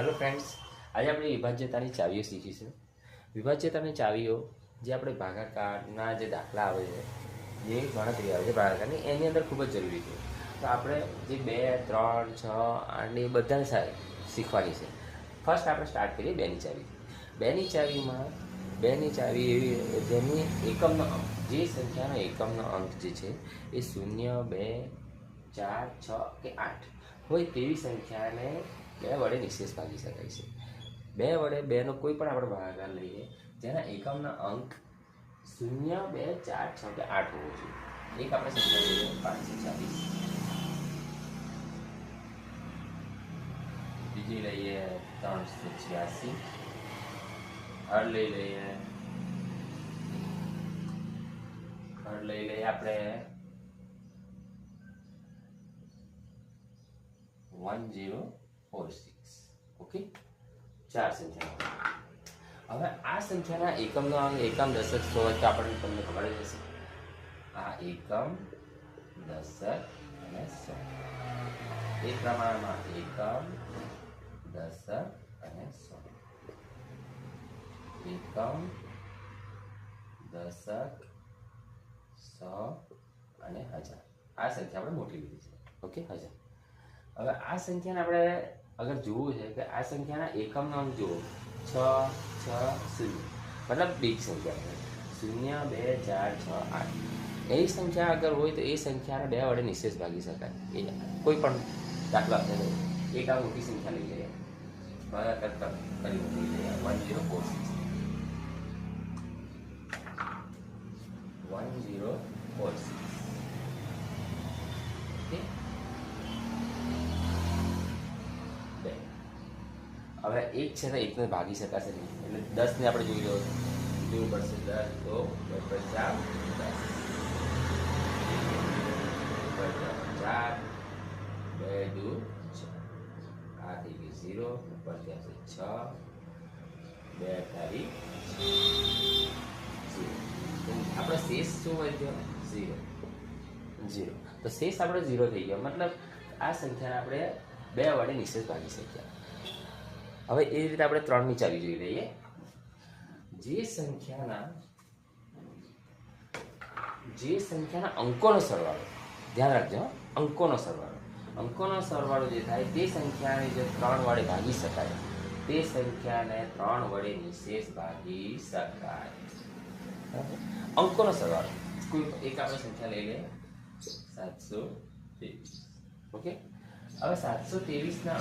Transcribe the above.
Hello friends આજે આપણે વિભાજ્યતાની ચાવીઓ શીખીશું. વિભાજ્યતાની ચાવીઓ જે આપણે ભાગાકારના જે દાખલા આવે છે, જે ગણતરી આવે છે ભાગાકારની, એની અંદર ખૂબ જ જરૂરી છે. તો આપણે જે બે, ત્રણ, છ આઠની બધાને સા- શીખવાની છે. ફર્સ્ટ આપણે સ્ટાર્ટ કરીએ બેની ચાવી. બેની ચાવીમાં, બેની ચાવી એવી જેની એકમનો અંક, જે સંખ્યાનો એકમનો અંક જે છે, એ શૂન્ય, બે, ચાર, છ કે આઠ હોય તેવી સંખ્યાને બે વડે નિશેષ ભાગી શકાય છે. બે વડે બેનો કોઈ પણ આપણે ભાગાકાર લઈએ, જેના એકમના અંક શૂન્ય, બે, ચાર, છ કે આઠ હોવો જોઈએ. એક આપણે સંખ્યા લઈએ પાંચસો ચાલીસ બીજી લઈએ ત્રણસો છ્યાસી. હળ લઈ લઈએ. હળ લઈ લઈએ આપણે one zero four six okay ચાર સંખ્યા હવે આ સંખ્યાના એકમનો અંક એકમ દશક સો હોય તો આપણને તમને ખબર જ હશે. આ એકમ દશક અને સો એ પ્રમાણમાં એકમ દશક અને સો એકમ દશક સો અને હજાર. આ સંખ્યા આપણે મોટી લીધી છે. ઓકે, હજાર. હવે આ સંખ્યાને આપણે અગર જોવું છે કે આ સંખ્યાના એકમનો અંક જુઓ, છ છ, શૂન્ય. મતલબ બિગ સંખ્યા શૂન્ય, બે, ચાર, છ, આઠ. એ સંખ્યા અગર હોય તો એ સંખ્યાને બે વડે નિશેષ ભાગી શકાય. એ કોઈ પણ દાખલા છે એક આ મોટી સંખ્યા લઈ લઈએ. ભાગાકાર કર- કરી લઈ લઈએ one zero four six one zero four six હવે એક છે ને એકને ભાગી શકાશે નહીં એટલે દસને આપણે જોઈ લો જોવું પડશે દસ તો બે પચાસ દસ બે પચાસ ચાર બે દુ છ આ થઈ ગયું ઝીરો ઉપર થશે છ બે અઠાવી ઝીરો આપણો શેષ શું હોય ગયો ઝીરો ઝીરો તો શેષ આપણો ઝીરો થઈ ગયો મતલબ આ સંખ્યાને આપણે બે વડે નિશેષ ભાગી શક્યા હવે એ રીતે આપણે ત્રણની ચાવી જોઈ લઈએ. જે સંખ્યાના જે સંખ્યાના અંકોનો સરવાળો. ધ્યાન રાખજો અંકોનો સરવાળો. અંકોનો સરવાળો જે થાય તે સંખ્યાને જો ત્રણ વડે ભાગી શકાય. તે સંખ્યાને ત્રણ વડે નિશેષ ભાગી શકાય. અંકોનો સરવાળો. કોઈ એક આપણે સંખ્યા લઈ લઈએ. સાતસો ત્રેવીસ ઓકે? હવે સાતસો ત્રેવીસના